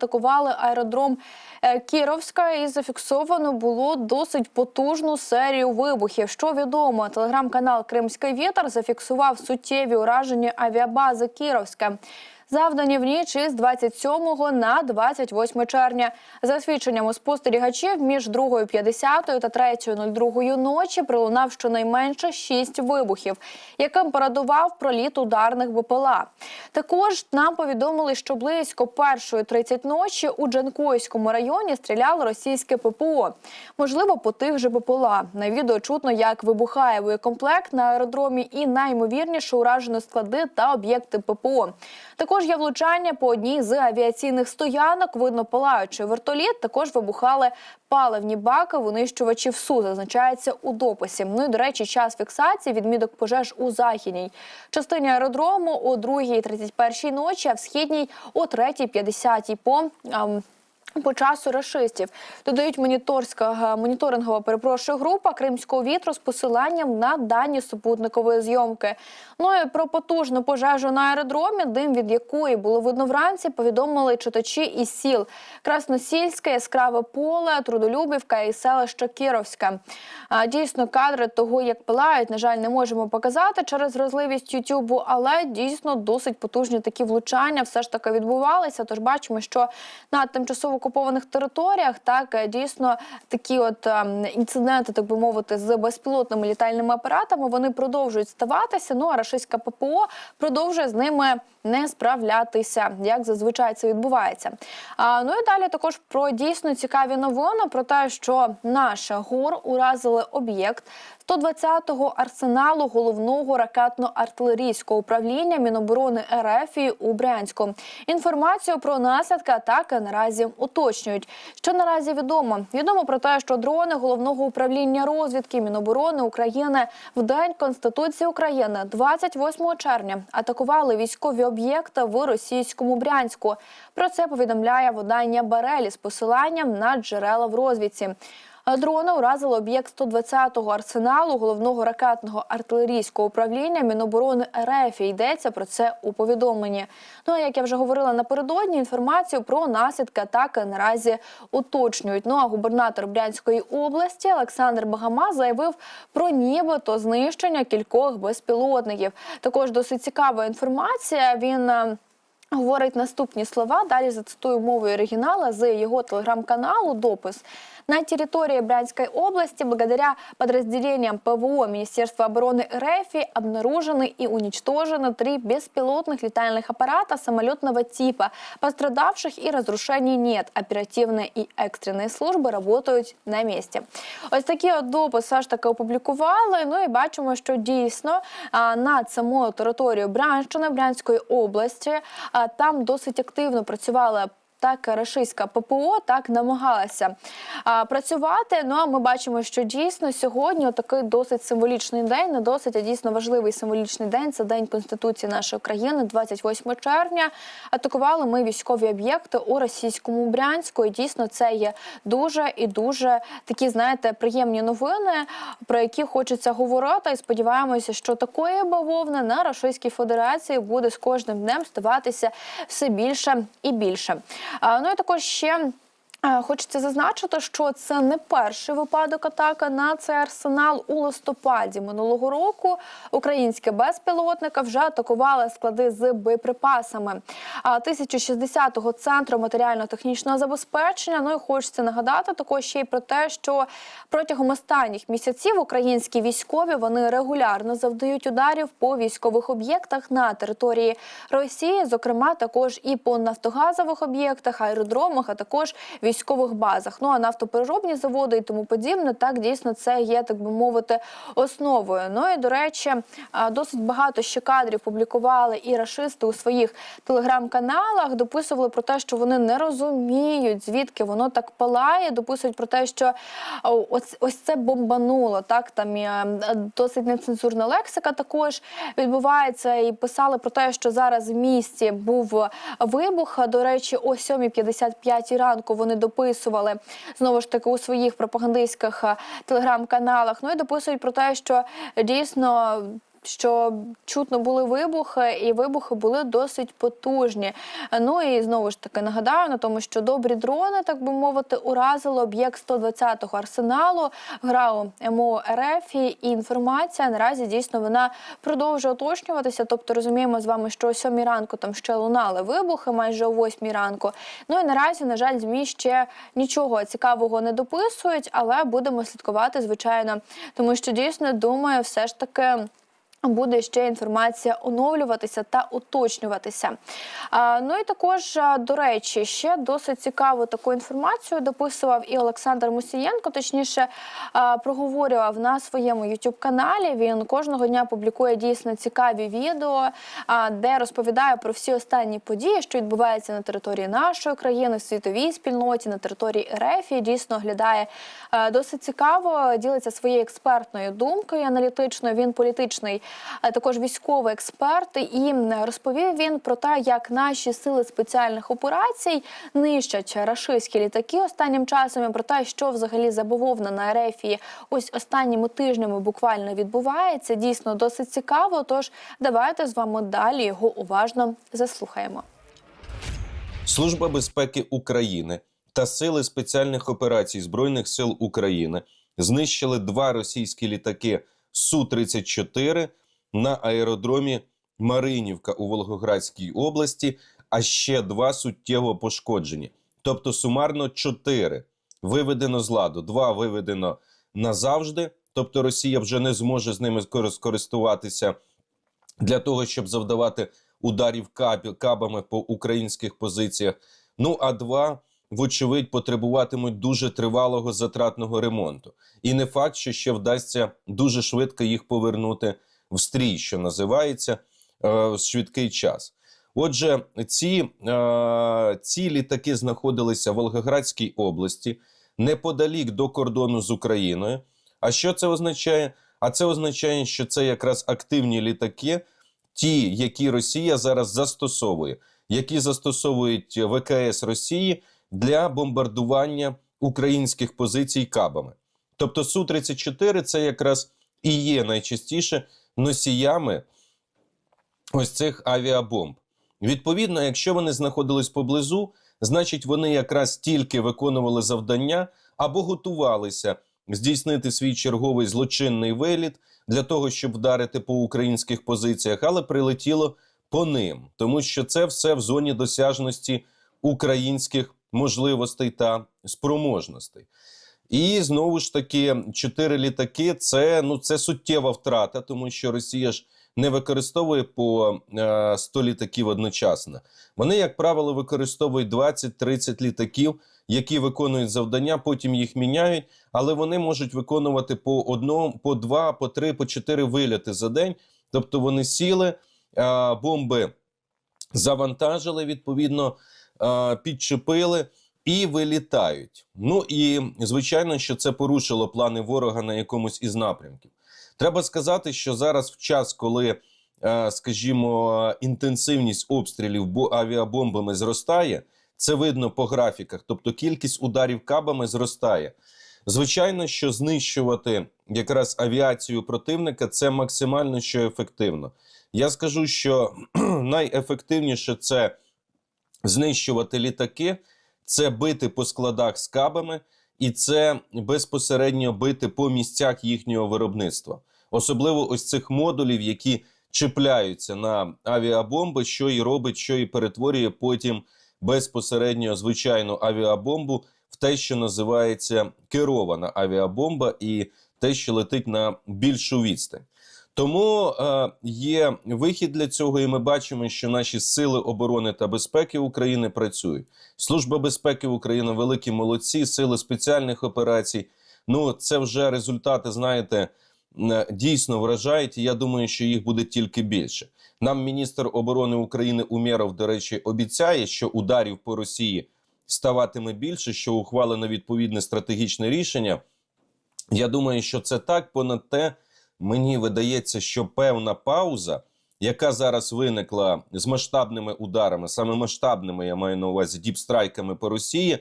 атакували аеродром е, Кіровська і зафіксовано було досить потужну серію вибухів. Що відомо, телеграм-канал Кримський вітер зафіксував суттєві ураження авіабази Кіровська. Завдані в ніч із 27 на 28 червня. За свідченнями спостерігачів між 2.50 та 3.02 ночі пролунав щонайменше 6 вибухів, яким передував проліт ударних БПЛА. Також нам повідомили, що близько 1.30 ночі у Джанкойському районі стріляло російське ППО. Можливо, по тих же БПЛА. На відео чутно, як вибухає боєкомплект на аеродромі і найімовірніше уражено склади та об'єкти ППО. Також є влучання по одній з авіаційних стоянок. Видно, палаючий вертоліт. Також вибухали паливні баки винищувачів СУ. Зазначається у дописі. Ну і до речі, час фіксації відмідок пожеж у західній частині аеродрому о 2.31 ночі, а в східній о 3.50 по. По часу рашистів додають моніторська моніторингова перепрошую група кримського вітру з посиланням на дані супутникової зйомки. Ну і про потужну пожежу на аеродромі, дим від якої було видно вранці, повідомили читачі із сіл Красносільське, Яскраве поле, Трудолюбівка і селище Кіровське. Дійсно, кадри того, як пилають, на жаль, не можемо показати через вразливість Ютубу, але дійсно досить потужні такі влучання все ж таки відбувалися. Тож бачимо, що на тимчасово окупованих територіях так е, дійсно такі от ем, інциденти, так би мовити, з безпілотними літальними апаратами вони продовжують ставатися. Ну а рашистська ППО продовжує з ними не справлятися, як зазвичай це відбувається. А, ну і далі також про дійсно цікаві новини про те, що наша ГУР уразили об'єкт 120-го арсеналу головного ракетно-артилерійського управління Міноборони РФ у Брянську. Інформацію про наслідки атаки наразі уточнюють. Що наразі відомо? Відомо про те, що дрони головного управління розвідки Міноборони України в день Конституції України, 28 червня, атакували військові об'єкти в російському Брянську. Про це повідомляє видання Барелі з посиланням на джерела в розвідці. Дрони уразили об'єкт 120-го арсеналу головного ракетного артилерійського управління Міноборони РФ. Йдеться про це у повідомленні. Ну а як я вже говорила напередодні, інформацію про наслідки атаки наразі уточнюють. Ну а губернатор Брянської області Олександр Багама заявив про нібито знищення кількох безпілотників. Також досить цікава інформація. Він е, говорить наступні слова. Далі зацитую мовою оригінала з його телеграм-каналу. Допис. На территории Брянской области благодаря подразделениям ПВО Министерства обороны РФ обнаружены и уничтожены три беспилотных летальных аппарата самолетного типа. Пострадавших и разрушений нет. Оперативные и экстренные служби работають на місці. Ось такі от допис все ж таки опублікували. Ну і бачимо, що дійсно а, над самою територією Брянщини, Брянської області, а, там досить активно працювали так рашистська ППО так намагалася а, працювати. Ну а ми бачимо, що дійсно сьогодні такий досить символічний день, не досить а дійсно важливий символічний день. Це день конституції нашої країни, 28 червня. Атакували ми військові об'єкти у російському Брянську. І дійсно це є дуже і дуже такі, знаєте, приємні новини, про які хочеться говорити. І сподіваємося, що такої бавовни на Російській Федерації буде з кожним днем ставатися все більше і більше. Ну і також ще. Хочеться зазначити, що це не перший випадок атаки на цей арсенал у листопаді минулого року. Українські безпілотники вже атакували склади з боєприпасами. А 1060-го центру матеріально-технічного забезпечення. Ну і хочеться нагадати також ще й про те, що протягом останніх місяців українські військові вони регулярно завдають ударів по військових об'єктах на території Росії, зокрема також і по нафтогазових об'єктах, аеродромах, а також військових базах. Ну а нафтопереробні заводи і тому подібне, так дійсно це є, так би мовити, основою. Ну і до речі, досить багато ще кадрів публікували і рашисти у своїх телеграм-каналах. Дописували про те, що вони не розуміють, звідки воно так палає. Дописують про те, що ось, ось це бомбануло. Так там і, е, досить нецензурна лексика також відбувається. І писали про те, що зараз в місті був вибух. До речі, о 7.55 ранку вони дописували знову ж таки у своїх пропагандистських е, телеграм-каналах. Ну і дописують про те, що дійсно що чутно були вибухи, і вибухи були досить потужні. Ну і знову ж таки нагадаю на тому, що добрі дрони, так би мовити, уразили об'єкт 120-го арсеналу, ГРАУ МО РФ. І інформація наразі дійсно вона продовжує уточнюватися. Тобто розуміємо з вами, що о 7 ранку там ще лунали вибухи, майже о 8 ранку. Ну і наразі, на жаль, змі ще нічого цікавого не дописують, але будемо слідкувати, звичайно, тому що дійсно думаю, все ж таки. Буде ще інформація оновлюватися та уточнюватися. Ну і також, до речі, ще досить цікаву таку інформацію дописував і Олександр Мусієнко. Точніше, проговорював на своєму youtube каналі. Він кожного дня публікує дійсно цікаві відео, де розповідає про всі останні події, що відбуваються на території нашої країни, в світовій спільноті, на території РФ. І дійсно оглядає досить цікаво, ділиться своєю експертною думкою аналітичною. Він політичний також військовий експерт. І розповів він про те, як наші сили спеціальних операцій нищать рашистські літаки останнім часом. і Про те, що взагалі забавовна на Ерефії ось останніми тижнями буквально відбувається. Дійсно досить цікаво. Тож давайте з вами далі його уважно заслухаємо. Служба безпеки України та сили спеціальних операцій Збройних сил України знищили два російські літаки Су-34 на аеродромі Маринівка у Волгоградській області, а ще два суттєво пошкоджені. Тобто сумарно чотири виведено з ладу, два виведено назавжди. Тобто Росія вже не зможе з ними скористуватися для того, щоб завдавати ударів каб- кабами по українських позиціях. Ну а два, вочевидь, потребуватимуть дуже тривалого затратного ремонту. І не факт, що ще вдасться дуже швидко їх повернути в стрій, що називається е, в швидкий час. Отже, ці, е, ці літаки знаходилися в Волгоградській області неподалік до кордону з Україною. А що це означає? А це означає, що це якраз активні літаки, ті, які Росія зараз застосовує, які застосовують ВКС Росії для бомбардування українських позицій кабами. Тобто Су-34 це якраз і є найчастіше носіями ось цих авіабомб. Відповідно, якщо вони знаходились поблизу, значить вони якраз тільки виконували завдання або готувалися здійснити свій черговий злочинний виліт для того, щоб вдарити по українських позиціях, але прилетіло по ним, тому що це все в зоні досяжності українських можливостей та спроможностей. І знову ж таки, чотири літаки це ну це суттєва втрата, тому що Росія ж не використовує по е, 100 літаків одночасно. Вони, як правило, використовують 20-30 літаків, які виконують завдання, потім їх міняють, але вони можуть виконувати по одному, по два, по три, по чотири вильоти за день. Тобто вони сіли, е, бомби завантажили, відповідно, е, підчепили і вилітають. Ну і звичайно, що це порушило плани ворога на якомусь із напрямків. Треба сказати, що зараз в час, коли, е, скажімо, інтенсивність обстрілів авіабомбами зростає, це видно по графіках, тобто кількість ударів кабами зростає. Звичайно, що знищувати якраз авіацію противника це максимально що ефективно. Я скажу, що найефективніше це знищувати літаки, це бити по складах з кабами, і це безпосередньо бити по місцях їхнього виробництва, особливо ось цих модулів, які чіпляються на авіабомби, що і робить, що і перетворює потім безпосередньо звичайну авіабомбу в те, що називається керована авіабомба, і те, що летить на більшу відстань. Тому е, є вихід для цього, і ми бачимо, що наші сили оборони та безпеки України працюють. Служба безпеки України великі молодці, сили спеціальних операцій. Ну це вже результати, знаєте, дійсно вражають. і Я думаю, що їх буде тільки більше. Нам міністр оборони України Умєров, до речі, обіцяє, що ударів по Росії ставатиме більше, що ухвалено відповідне стратегічне рішення. Я думаю, що це так. Понад те, мені видається, що певна пауза, яка зараз виникла з масштабними ударами, саме масштабними, я маю на увазі діпстрайками по Росії,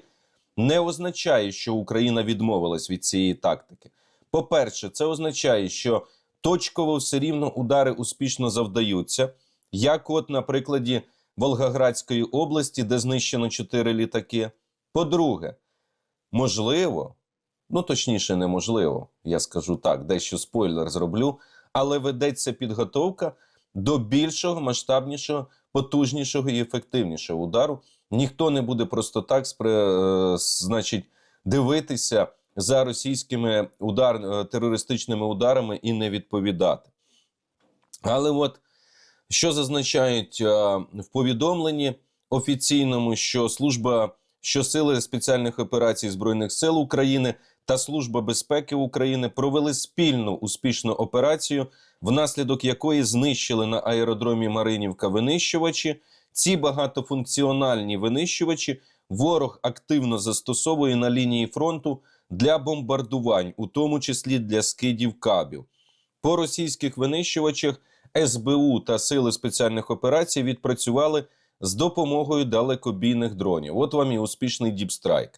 не означає, що Україна відмовилась від цієї тактики. По-перше, це означає, що точково все рівно удари успішно завдаються. Як, от на прикладі Волгоградської області, де знищено чотири літаки. По-друге, можливо, ну точніше, неможливо, я скажу так, дещо спойлер зроблю, але ведеться підготовка до більшого, масштабнішого, потужнішого і ефективнішого удару. Ніхто не буде просто так спри, е, значить, дивитися за російськими удар, е, терористичними ударами і не відповідати. Але от що зазначають е, в повідомленні офіційному, що служба, що сили спеціальних операцій збройних сил України та служба безпеки України провели спільну успішну операцію, внаслідок якої знищили на аеродромі Маринівка винищувачі. Ці багатофункціональні винищувачі ворог активно застосовує на лінії фронту для бомбардувань, у тому числі для скидів кабів. По російських винищувачах СБУ та сили спеціальних операцій відпрацювали з допомогою далекобійних дронів. От вам і успішний діпстрайк.